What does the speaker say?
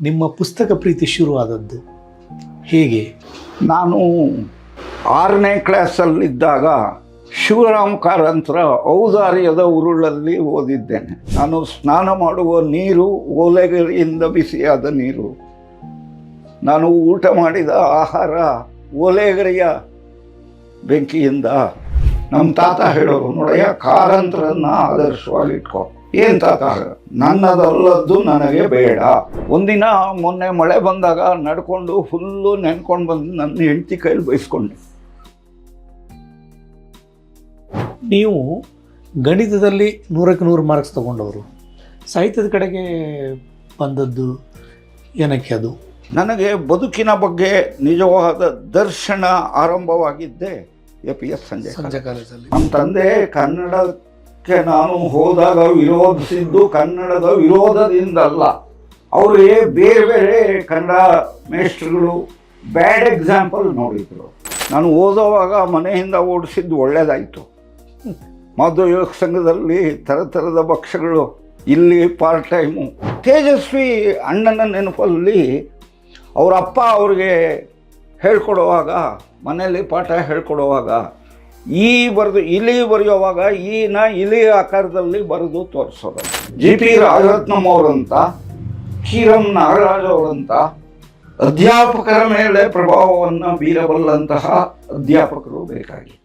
ನಿಮ್ಮ ಪುಸ್ತಕ ಪ್ರೀತಿ ಶುರುವಾದದ್ದು? ಹೇಗೆ? ನಾನು ಆರನೇ ಕ್ಲಾಸಲ್ಲಿದ್ದಾಗ ಶಿವರಾಮ್ ಕಾರಂತರ ಔದಾರ್ಯದ ಉರುಳಲ್ಲಿ ಓದಿದ್ದೇನೆ. ನಾನು ಸ್ನಾನ ಮಾಡುವ ನೀರು ಓಲೆಗಳಿಂದ ಬಿಸಿಯಾದ ನೀರು. ನಾನು ಊಟ ಮಾಡಿದ ಆಹಾರ ಓಲೆಗರಿಯ ಬೆಂಕಿಯಿಂದ. ನಮ್ಮ ತಾತ ಹೇಳೋರು, ನೋಡಯ್ಯ, ಕಾರಂತರನ್ನು ಆದರ್ಶವಾಗಿ ಇಟ್ಕೋ ಏನ್ ತಾತ? ನನ್ನದಲ್ಲದ್ದು ನನಗೆ ಬೇಡ. ಒಂದಿನ ಮೊನ್ನೆ ಮಳೆ ಬಂದಾಗ ನಡ್ಕೊಂಡು ಫುಲ್ಲು ನೆನ್ಕೊಂಡು ಬಂದು ನನ್ನ ಹೆಂಡತಿ ಕೈಲಿ ಬಯಸ್ಕೊಂಡೆ ನೀವು ಗಣಿತದಲ್ಲಿ ನೂರಕ್ಕೆ ನೂರು ಮಾರ್ಕ್ಸ್ ತಗೊಂಡವರು. ಸಾಹಿತ್ಯದ ಕಡೆಗೆ ಬಂದದ್ದು ಏನಕ್ಕೆ ಅದು? ನನಗೆ ಬದುಕಿನ ಬಗ್ಗೆ ನಿಜವಾದ ದರ್ಶನ ಆರಂಭವಾಗಿದ್ದೆ ಎ ಪಿ ಎಸ್ ಸಂಜೆ ಸಂಜೆ ಕಾಲೇಜಲ್ಲಿ ನಮ್ಮ ತಂದೆ ಕನ್ನಡಕ್ಕೆ ನಾನು ಹೋದಾಗ ವಿರೋಧಿಸಿದ್ದು ಕನ್ನಡದ ವಿರೋಧದಿಂದಲ್ಲ. ಅವರಿಗೆ ಬೇರೆ ಬೇರೆ ಕನ್ನಡ ಮೇಷ್ಟ್ರುಗಳು ಬ್ಯಾಡ್ ಎಕ್ಸಾಂಪಲ್ ನೋಡಿದರು. ನಾನು ಓದೋವಾಗ ಮನೆಯಿಂದ ಓಡಿಸಿದ್ದು ಒಳ್ಳೆಯದಾಯಿತು ಮಾಧವ ಯೋಗ ಸಂಘದಲ್ಲಿ ಥರದ ಭಕ್ಷ್ಯಗಳು ಇಲ್ಲಿ ಪಾರ್ಟ್ ಟೈಮು ತೇಜಸ್ವಿ ಅಣ್ಣನ ನೆನಪಲ್ಲಿ ಅವರ ಅಪ್ಪ ಅವ್ರಿಗೆ ಹೇಳ್ಕೊಡುವಾಗ, ಮನೆಯಲ್ಲಿ ಪಾಠ ಹೇಳ್ಕೊಡುವಾಗ ಈ ಬರೆದು ಇಲಿ ಬರೆಯುವಾಗ ಈನ ಇಲಿ ಆಕಾರದಲ್ಲಿ ಬರೆದು ತೋರಿಸೋದು. ಜಿ ಪಿ ರಾಜರತ್ನಂ ಅವರಂತ ಕಿರಂ ನಾಗರಾಜ್ ಅವರಂತ, ಅಧ್ಯಾಪಕರ ಮೇಲೆ ಪ್ರಭಾವವನ್ನು ಬೀರಬಲ್ಲಂತಹ ಅಧ್ಯಾಪಕರು ಬೇಕಾಗಿ.